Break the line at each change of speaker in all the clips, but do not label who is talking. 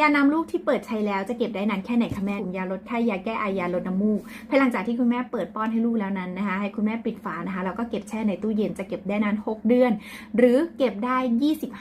ยาน้ำลูกที่เปิดใช้แล้วจะเก็บได้นานแค่ไหนคะแม่ยาลดไข้ยาแก้ไอยาลดน้ำมูกภายหลังจากที่คุณแม่เปิดป้อนให้ลูกแล้วนั้นนะคะ ให้คุณแม่ปิดฝานะคะแล้วก็เก็บแช่ในตู้เย็นจะเก็บได้นาน 6 เดือน หรือเก็บได้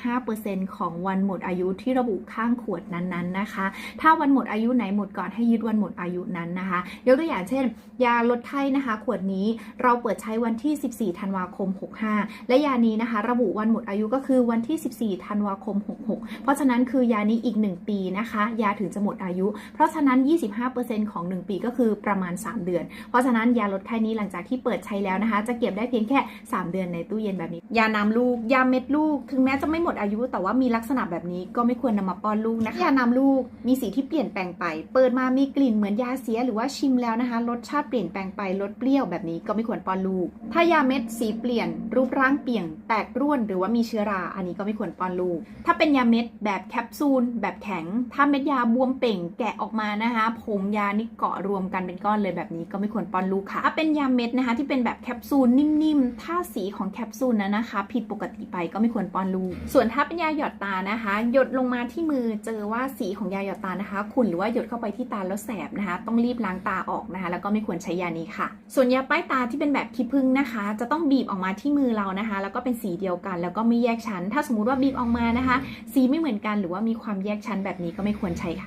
25%ของวันหมดอายุที่ระบุข้างขวดนั้นๆนะคะ ถ้าวันหมดอายุไหนหมดก่อนให้ยึดวันหมดอายุนั้นนะคะยกตัวอย่างเช่น ยาลดไข้นะคะ ขวดนี้เราเปิดใช้วันที่ 14 ธันวาคม 65 และยานี้นะคะ ระบุวันหมดอายุก็คือวันที่ 14 ธันวาคม 66 เพราะฉะนั้นคือยานี้อีก 1 ปีนะคะ ยาถึงจะหมดอายุ เพราะฉะนั้น 25%ของ 1 ปีก็คือประมาณ 3 เดือน เพราะฉะนั้นยาลดไข้นี้หลังจากที่เปิดใช้แล้วนะคะ จะเก็บได้เพียงแค่ 3 เดือนในตู้เย็นแบบนี้ ยาน้ำลูก ยาเม็ดลูก ถึงแม้จะไม่หมดอายุ แต่ว่ามีลักษณะแบบนี้ก็ไม่ควรนำมาป้อนลูกนะคะ ยาน้ำลูกมีสีที่เปลี่ยนแปลงไป เปิดมามีกลิ่นเหมือนยาเสียหรือว่าชิมแล้วนะคะ รสชาติเปลี่ยนแปลงไป รสเปรี้ยวแบบนี้ก็ไม่ควรป้อนลูก ถ้ายาเม็ดสีเปลี่ยน รูปร่างเปลี่ยน แตกร่วน หรือว่ามีเชื้อรา อันนี้ก็ไม่ควรป้อนลูก ถ้าเป็นยาเม็ดแบบแคปซูล แบบแข็งถ้าเม็ดยาบวมเป่งแกะออกมานะคะ ผงยานี่เกาะรวมกันเป็นก้อนเลยแบบนี้ก็ไม่ควรป้อนลูกค่ะถ้าเป็นยาเม็ดนะคะ ที่เป็นแบบแคปซูลนิ่มๆ ถ้าสีของแคปซูลนั้นนะคะ ผิดปกติไปก็ไม่ควรป้อนลูก ส่วนถ้าเป็นยาหยอดตานะคะ หยดลงมาที่มือเจอว่าสีของยาหยอดตานะคะขุ่นหรือว่าหยดเข้าไปที่ตาแล้วแสบนะคะ ต้องรีบล้างตาออกนะคะ แล้วก็ไม่ควรใช้ยานี้ค่ะ ส่วนยาป้ายตาที่เป็นแบบขี้ผึ้งนะคะ จะต้องบีบออกมาที่มือเรานะคะ แล้วก็เป็นสีเดียวกัน แล้วก็ไม่แยกชั้น ถ้าสมมุติว่าบีบออกมานะคะ สีไม่เหมือนกันหรือว่ามีความแยกชั้นแบบนี้ก็ไม่ควรใช้ค่ะ